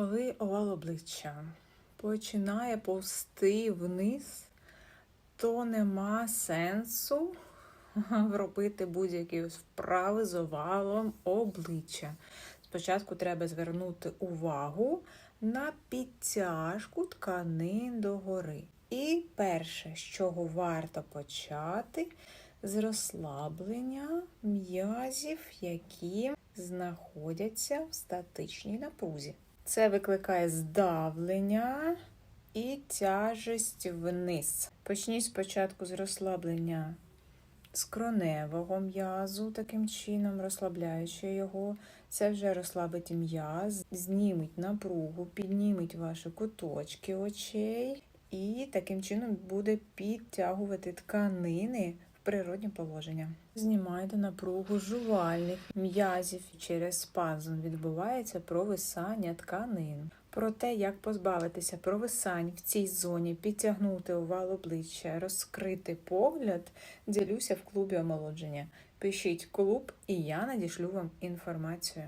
Коли овал обличчя починає повсти вниз, то нема сенсу робити будь-які вправи з овалом обличчя. Спочатку треба звернути увагу на підтяжку тканин догори. І перше, з чого варто почати, з розслаблення м'язів, які знаходяться в статичній напрузі. Це викликає здавлення і тяжесть вниз. Почніть спочатку з розслаблення скроневого м'язу, таким чином, розслабляючи його. Це вже розслабить м'яз, знімить напругу, піднімить ваші куточки очей і таким чином буде підтягувати тканини природнє положення. Знімайте напругу жувальних м'язів. Через спазм відбувається провисання тканин. Про те, як позбавитися провисань в цій зоні, підтягнути овал обличчя, розкрити погляд, ділюся в клубі омолодження. Пишіть клуб, і я надішлю вам інформацію.